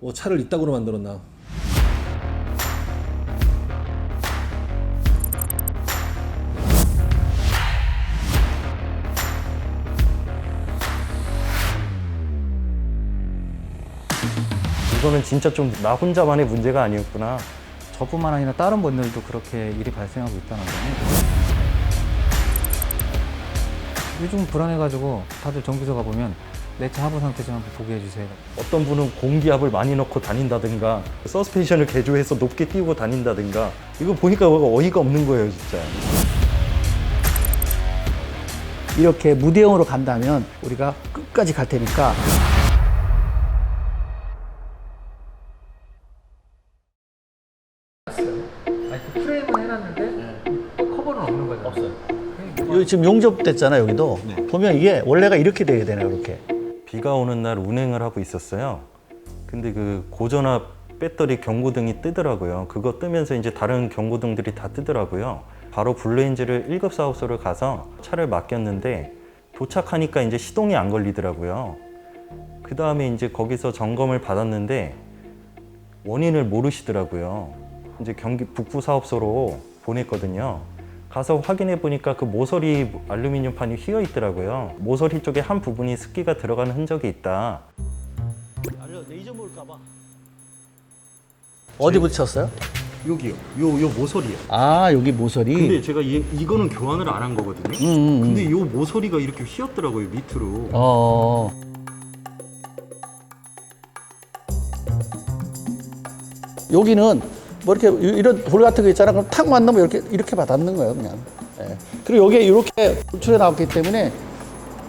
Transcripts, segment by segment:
뭐 차를 이따구로 만들었나? 이거는 진짜 좀 나 혼자만의 문제가 아니었구나. 저뿐만 아니라 다른 분들도 그렇게 일이 발생하고 있다는 거는 요즘 불안해가지고 다들 정비소 가보면 내차 하부 상태 좀 한번 보게 해주세요. 어떤 분은 공기압을 많이 넣고 다닌다든가 서스펜션을 개조해서 높게 띄우고 다닌다든가 이거 보니까 어이가 없는 거예요 진짜. 이렇게 무대형으로 간다면 우리가 끝까지 갈 테니까 프레임은 해놨는데 커버는 없는 거죠. 없어요. 여기 지금 용접됐잖아 여기도 보면 이게 원래가 이렇게 돼야 되나 이렇게 비가 오는 날 운행을 하고 있었어요. 근데 그 고전압 배터리 경고등이 뜨더라고요. 그거 뜨면서 이제 다른 경고등들이 다 뜨더라고요. 바로 블루엔즈를 1급 사업소를 가서 차를 맡겼는데 도착하니까 이제 시동이 안 걸리더라고요. 그 다음에 이제 거기서 점검을 받았는데 원인을 모르시더라고요. 이제 경기 북부 사업소로 보냈거든요. 가서 확인해 보니까 그 모서리 알루미늄 판이 휘어 있더라고요. 모서리 쪽에 한 부분이 습기가 들어가는 흔적이 있다. 어디 붙였어요? 여기요. 요, 요 모서리요. 아 여기 모서리 근데 제가 이, 이거는 교환을 안 한 거거든요. 음, 음, 음. 근데 요 모서리가 이렇게 휘었더라고요, 밑으로. 어 여기는 뭐 이렇게 이런 돌 같은 거 있잖아 그럼 탁 만나면 이렇게 이렇게 받았는 거예요 그냥 예. 그리고 여기에 이렇게 돌출해 나왔기 때문에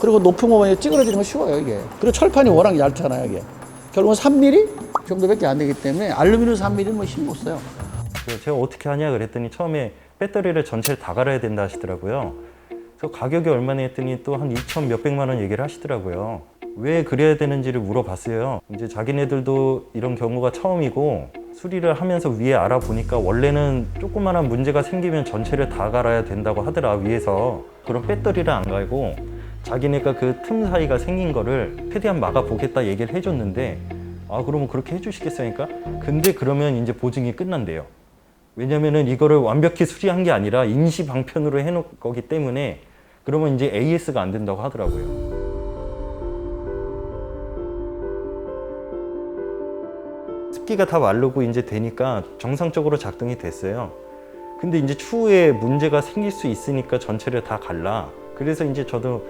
그리고 높은 거면 찌그러지는 거 쉬워요 이게 그리고 철판이 워낙 얇잖아요 이게 결국은 3mm 정도밖에 안 되기 때문에 알루미늄 3mm는 뭐 힘못 써요 제가 어떻게 하냐 그랬더니 처음에 배터리를 전체를 다 갈아야 된다 하시더라고요. 그래서 가격이 얼마나 했더니 또 한 2천 몇백만 원 얘기를 하시더라고요. 왜 그래야 되는지를 물어봤어요. 이제 자기네들도 이런 경우가 처음이고 수리를 하면서 위에 알아보니까 원래는 조그마한 문제가 생기면 전체를 다 갈아야 된다고 하더라 위에서 그런 배터리를 안 갈고 자기네가 그 틈 사이가 생긴 거를 최대한 막아보겠다 얘기를 해줬는데 아 그러면 그렇게 해주시겠습니까? 근데 그러면 이제 보증이 끝난대요. 왜냐면은 이거를 완벽히 수리한 게 아니라 임시 방편으로 해놓은 거기 때문에 그러면 이제 AS가 안 된다고 하더라고요. 습기가 다 마르고 이제 되니까 정상적으로 작동이 됐어요. 근데 이제 추후에 문제가 생길 수 있으니까 전체를 다 갈라. 그래서 이제 저도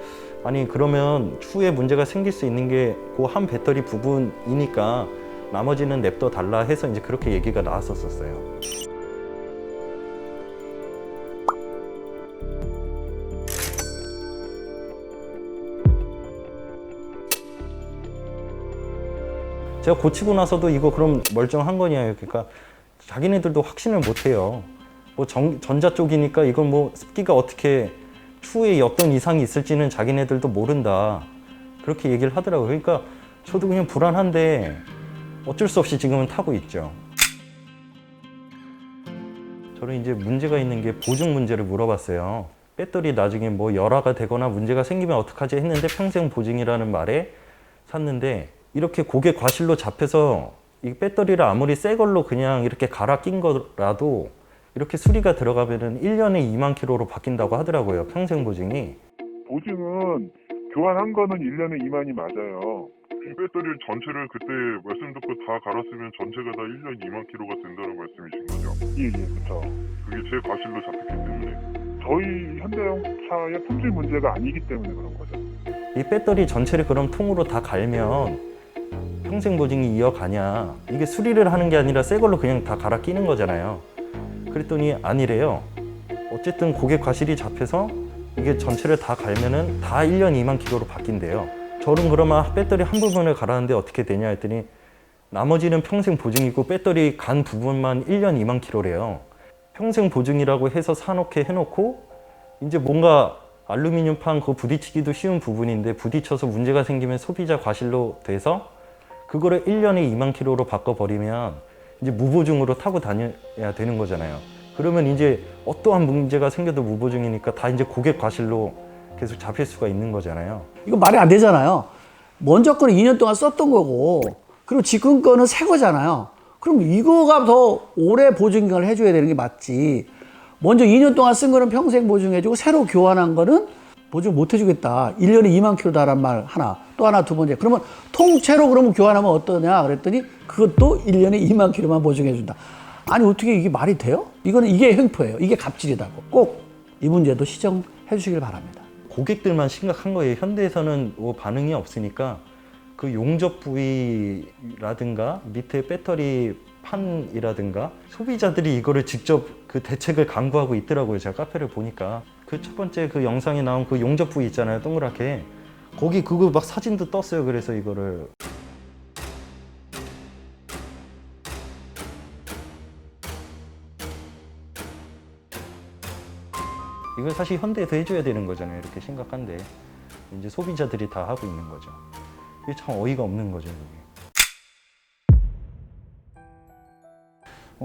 아니 그러면 추후에 문제가 생길 수 있는 게 그 한 배터리 부분이니까 나머지는 냅둬 달라 해서 이제 그렇게 얘기가 나왔었어요. 제가 고치고 나서도 이거 그럼 멀쩡한 거냐 그러니까 자기네들도 확신을 못 해요. 뭐 전, 전자 쪽이니까 이건 뭐 습기가 어떻게 추후에 어떤 이상이 있을지는 자기네들도 모른다. 그렇게 얘기를 하더라고요. 그러니까 저도 그냥 불안한데 어쩔 수 없이 지금은 타고 있죠. 저는 이제 문제가 있는 게 보증 문제를 물어봤어요. 배터리 나중에 뭐 열화가 되거나 문제가 생기면 어떡하지 했는데 평생 보증이라는 말에 샀는데 이렇게 고개 과실로 잡혀서 이 배터리를 아무리 새 걸로 그냥 이렇게 갈아 낀 거라도 이렇게 수리가 들어가면은 1년에 2만 킬로로 바뀐다고 하더라고요. 평생 보증이. 보증은 교환한 거는 1년에 2만이 맞아요. 이 배터리를 전체를 그때 말씀 듣고 다 갈았으면 전체가 다 1년 2만 킬로가 된다는 말씀이신 거죠? 예, 예, 그렇죠. 그게 제 과실로 잡혔기 때문에. 저희 현대형 차의 품질 문제가 아니기 때문에 그런 거죠. 이 배터리 전체를 그럼 통으로 다 갈면 평생 보증이 이어가냐? 이게 수리를 하는 게 아니라 새 걸로 그냥 다 갈아 끼는 거잖아요. 그랬더니 아니래요. 어쨌든 고객 과실이 잡혀서 이게 전체를 다 갈면은 다 1년 2만 킬로로 바뀐대요. 저는 그러면 배터리 한 부분을 갈았는데 어떻게 되냐 했더니 나머지는 평생 보증이고 배터리 간 부분만 1년 2만 킬로래요. 평생 보증이라고 해서 사놓게 해놓고 이제 뭔가 알루미늄 판 그 부딪히기도 쉬운 부분인데 부딪혀서 문제가 생기면 소비자 과실로 돼서 그거를 1년에 2만 킬로로 바꿔버리면 이제 무보증으로 타고 다녀야 되는 거잖아요. 그러면 이제 어떠한 문제가 생겨도 무보증이니까 다 이제 고객 과실로 계속 잡힐 수가 있는 거잖아요. 이거 말이 안 되잖아요 먼저 거는 2년 동안 썼던 거고 그리고 지금 거는 새 거잖아요. 그럼 이거가 더 오래 보증을 해줘야 되는 게 맞지. 먼저 2년 동안 쓴 거는 평생 보증해주고 새로 교환한 거는 보증 못 해주겠다. 1년에 2만 킬로다란 말 하나. 또 하나 두 번째. 그러면 통째로 그러면 교환하면 어떠냐 그랬더니 그것도 1년에 2만 킬로만 보증해 준다. 아니 어떻게 이게 말이 돼요? 이거는 이게 횡포예요. 이게 갑질이다고. 꼭 이 문제도 시정해 주시길 바랍니다. 고객들만 심각한 거예요. 현대에서는 뭐 반응이 없으니까 그 용접 부위라든가 밑에 배터리 판이라든가 소비자들이 이거를 직접 그 대책을 강구하고 있더라고요. 제가 카페를 보니까 그 첫 번째 그 영상에 나온 그 용접 부위 있잖아요. 동그랗게 거기 그거 막 사진도 떴어요. 그래서 이거를 이건 사실 현대에서 해줘야 되는 거잖아요. 이렇게 심각한데 이제 소비자들이 다 하고 있는 거죠. 이게 참 어이가 없는 거죠. 이게.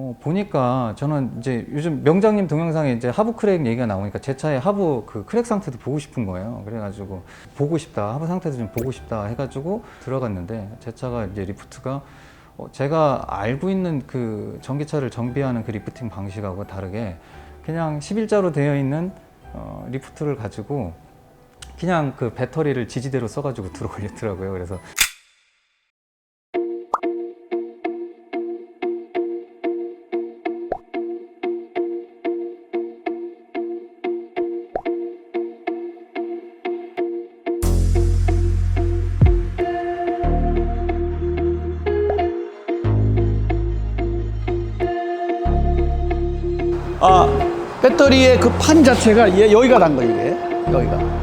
어, 보니까 저는 이제 요즘 명장님 동영상에 이제 하부 크랙 얘기가 나오니까 제 차의 하부 그 크랙 상태도 보고 싶은 거예요. 그래가지고 보고 싶다, 하부 상태도 좀 보고 싶다 해가지고 들어갔는데 제 차가 이제 리프트가 어, 제가 알고 있는 그 전기차를 정비하는 그 리프팅 방식하고 다르게 그냥 11자로 되어 있는 어, 리프트를 가지고 그냥 그 배터리를 지지대로 써가지고 들어 올렸더라고요. 그래서 배터리의 그 판 자체가 얘 여기가 난 거예요, 이게. 여기가.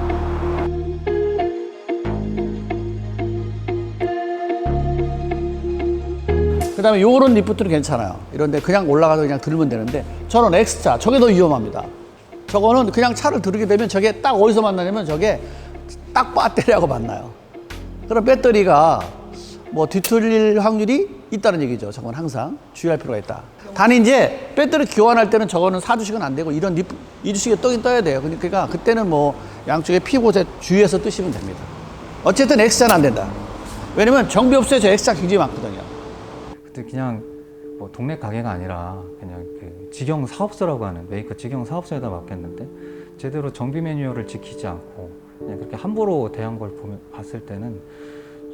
그 다음에 요런 리프트는 괜찮아요. 이런데 그냥 올라가서 그냥 들면 되는데 저는 엑스자, 저게 더 위험합니다. 저거는 그냥 차를 들게 되면 저게 딱 어디서 만나냐면 저게 딱 배터리하고 만나요. 그럼 배터리가 뭐 뒤틀릴 확률이 있다는 얘기죠. 저건 항상 주의할 필요가 있다. 단 이제 배터리 교환할 때는 저거는 사주식은 안 되고 이런 이주식이 떠긴 떠야 돼요. 그러니까 그때는 뭐 양쪽에 피고제 주의해서 뜨시면 됩니다. 어쨌든 X자는 안 된다. 왜냐면 정비업소에 저 X자 굉장히 많거든요. 그때 그냥 뭐 동네 가게가 아니라 그냥 그 직영 사업소라고 하는 메이커 직영 사업소에다 맡겼는데 제대로 정비 매뉴얼을 지키지 않고 그냥 그렇게 함부로 대한 걸 보면 봤을 때는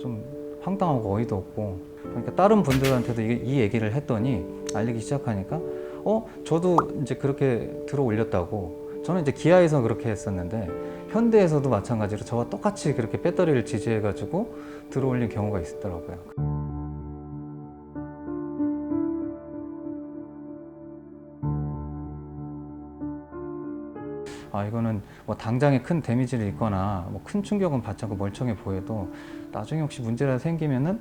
좀 황당하고 어이도 없고 그러니까 다른 분들한테도 이, 이 얘기를 했더니 알리기 시작하니까 어 저도 이제 그렇게 들어 올렸다고 저는 이제 기아에서 그렇게 했었는데 현대에서도 마찬가지로 저와 똑같이 그렇게 배터리를 지지해 가지고 들어 올린 경우가 있었더라고요. 아 이거는 뭐 당장에 큰 데미지를 입거나 뭐 큰 충격은 받지 않고 멀쩡해 보여도 나중에 혹시 문제가 생기면은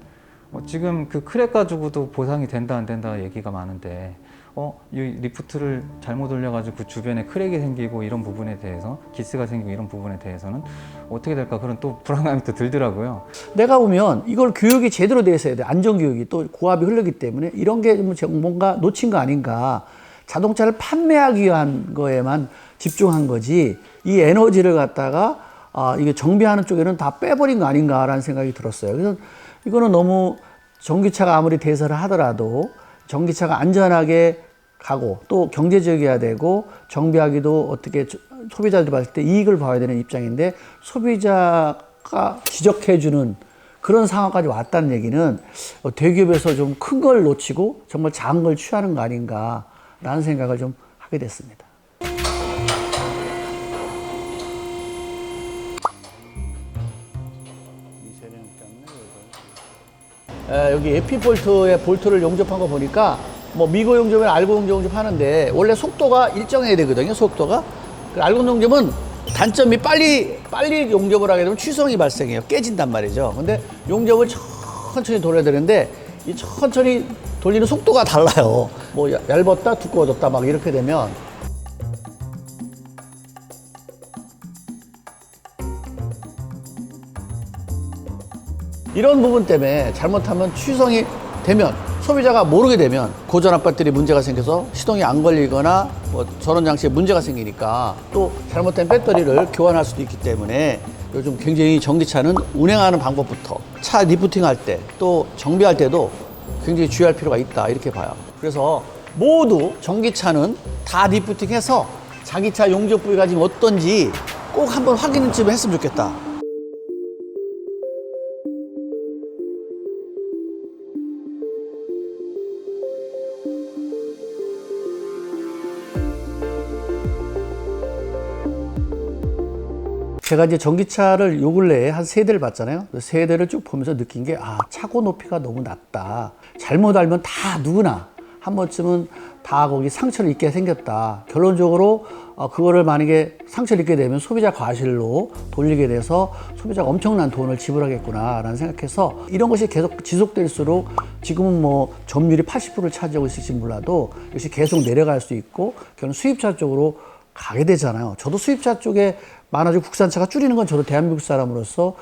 어, 지금 그 크랙 가지고도 보상이 된다 안 된다 얘기가 많은데 어, 이 리프트를 잘못 올려가지고 그 주변에 크랙이 생기고 이런 부분에 대해서 기스가 생기고 이런 부분에 대해서는 어떻게 될까 그런 또 불안감이 또 들더라고요. 내가 보면 이걸 교육이 제대로 돼 있어야 돼. 안전교육이 또 고압이 흐르기 때문에 이런 게좀 뭔가 놓친 거 아닌가. 자동차를 판매하기 위한 거에만 집중한 거지 이 에너지를 갖다가 아, 이게 정비하는 쪽에는 다 빼버린 거 아닌가라는 생각이 들었어요. 그래서 이거는 너무 전기차가 아무리 대설을 하더라도 전기차가 안전하게 가고 또 경제적이어야 되고 정비하기도 어떻게 저- 소비자들이 봤을 때 이익을 봐야 되는 입장인데 소비자가 지적해주는 그런 상황까지 왔다는 얘기는 어, 대기업에서 좀 큰 걸 놓치고 정말 작은 걸 취하는 거 아닌가라는 생각을 좀 하게 됐습니다. 여기 에피볼트에 볼트를 용접한 거 보니까 뭐 미고 용접이나 알고 용접 하는데 원래 속도가 일정해야 되거든요. 속도가 그 알고 용접은 단점이 빨리 빨리 용접을 하게 되면 취성이 발생해요. 깨진단 말이죠. 근데 용접을 천천히 돌려야 되는데 이 천천히 돌리는 속도가 달라요. 뭐 얇- 얇았다 두꺼워졌다 막 이렇게 되면 이런 부분 때문에 잘못하면 취성이 되면 소비자가 모르게 되면 고전압 배터리 문제가 생겨서 시동이 안 걸리거나 뭐 전원 장치에 문제가 생기니까 또 잘못된 배터리를 교환할 수도 있기 때문에 요즘 굉장히 전기차는 운행하는 방법부터 차 리프팅 할 때 또 정비할 때도 굉장히 주의할 필요가 있다 이렇게 봐요. 그래서 모두 전기차는 다 리프팅해서 자기 차 용접 부위가 지금 어떤지 꼭 한번 확인 좀 했으면 좋겠다. 제가 이제 전기차를 요 근래에 한 세 대를 봤잖아요. 그세 대를 쭉 보면서 느낀 게, 아, 차고 높이가 너무 낮다. 잘못 알면 다 누구나 한 번쯤은 다 거기 상처를 입게 생겼다. 결론적으로 어, 그거를 만약에 상처를 입게 되면 소비자 과실로 돌리게 돼서 소비자가 엄청난 돈을 지불하겠구나라는 생각해서 이런 것이 계속 지속될수록 지금은 뭐 점유율이 80%를 차지하고 있을지 몰라도 역시 계속 내려갈 수 있고 결국 수입차 쪽으로 가게 되잖아요. 저도 수입차 쪽에 많아지고 국산차가 줄이는 건 저도 대한민국 사람으로서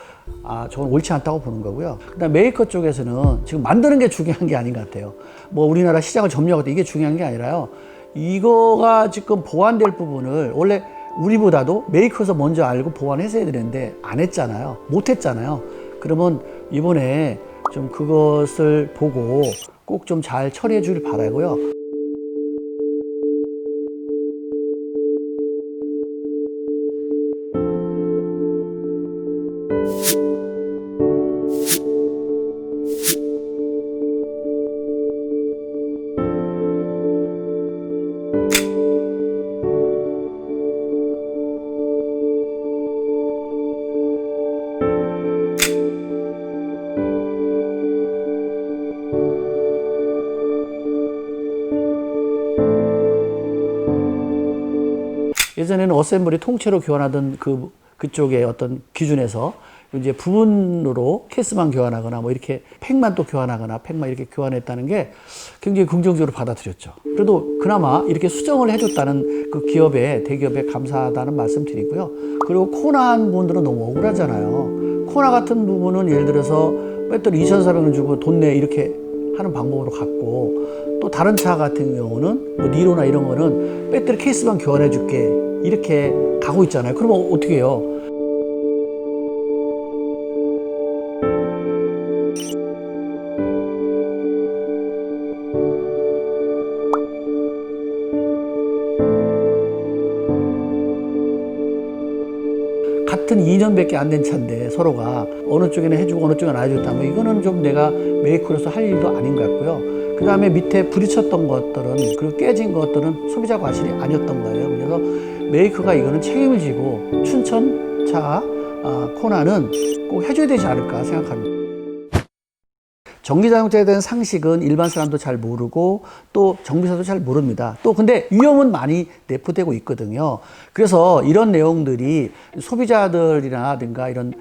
아, 저건 옳지 않다고 보는 거고요. 그다음 메이커 쪽에서는 지금 만드는 게 중요한 게 아닌 것 같아요. 뭐 우리나라 시장을 점령할 때 이게 중요한 게 아니라요. 이거가 지금 보완될 부분을 원래 우리보다도 메이커에서 먼저 알고 보완했어야 되는데 안 했잖아요. 못 했잖아요. 그러면 이번에 좀 그것을 보고 꼭 좀 잘 처리해 주길 바라고요. 예전에는 어셈블리 통째로 교환하던 그 그쪽의 어떤 기준에서 이제 부분으로 케이스만 교환하거나 뭐 이렇게 팩만 또 교환하거나 팩만 이렇게 교환했다는 게 굉장히 긍정적으로 받아들였죠. 그래도 그나마 이렇게 수정을 해줬다는 그 기업에 대기업에 감사하다는 말씀 드리고요. 그리고 코나한 분들은 너무 억울하잖아요. 코나 같은 부분은 예를 들어서 배터리 2,400원 주고 돈 내 이렇게 하는 방법으로 갔고 또 다른 차 같은 경우는 뭐 니로나 이런 거는 배터리 케이스만 교환해 줄게 이렇게 가고 있잖아요. 그러면 어떻게 해요? 같은 2년밖에 안 된 차인데 서로가 어느 쪽에는 해주고 어느 쪽에는 안 해줬다면 이거는 좀 내가 메이커로서 할 일도 아닌 것 같고요. 그 다음에 밑에 부딪혔던 것들은 그리고 깨진 것들은 소비자 과실이 아니었던 거예요. 그래서 메이커가 이거는 책임을 지고 춘천 차 아, 코나는 꼭 해줘야 되지 않을까 생각합니다. 전기자동차에 대한 상식은 일반 사람도 잘 모르고 또 정비사도 잘 모릅니다. 또 근데 위험은 많이 내포되고 있거든요. 그래서 이런 내용들이 소비자들이라든가 이런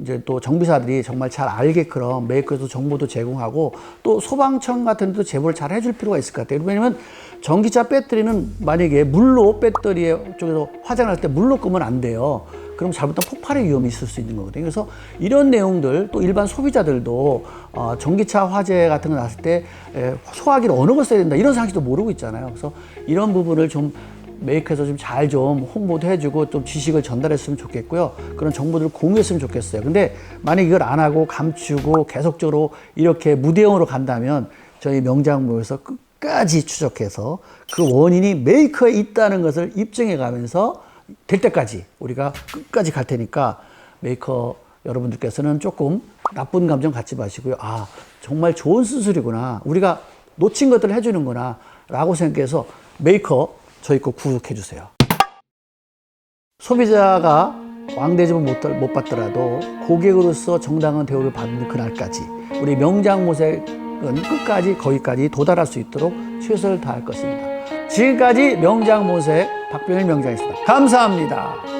이제 또 정비사들이 정말 잘 알게끔 메이커에서 정보도 제공하고 또 소방청 같은 데도 제보를 잘 해줄 필요가 있을 것 같아요. 왜냐면 전기차 배터리는 만약에 물로 배터리 쪽에서 화장할 때 물로 끄면 안 돼요. 그럼 잘못하면 폭발의 위험이 있을 수 있는 거거든요. 그래서 이런 내용들 또 일반 소비자들도 어, 전기차 화재 같은 거 났을 때 에, 소화기를 어느 걸 써야 된다 이런 상식도 모르고 있잖아요. 그래서 이런 부분을 좀 메이커에서 좀잘좀 홍보도 해주고 좀 지식을 전달했으면 좋겠고요. 그런 정보들을 공유했으면 좋겠어요. 근데 만약 이걸 안 하고 감추고 계속적으로 이렇게 무대형으로 간다면 저희 명장부에서 끝까지 추적해서 그 원인이 메이커에 있다는 것을 입증해 가면서 될 때까지 우리가 끝까지 갈 테니까 메이커 여러분들께서는 조금 나쁜 감정 갖지 마시고요. 아, 정말 좋은 수술이구나. 우리가 놓친 것들을 해주는구나. 라고 생각해서 메이커 저희 거 구독해 주세요. 소비자가 왕대접을 못, 못 받더라도 고객으로서 정당한 대우를 받는 그날까지 우리 명장모색은 끝까지 거기까지 도달할 수 있도록 최선을 다할 것입니다. 지금까지 명장모색 박병일 명장이었습니다. 감사합니다.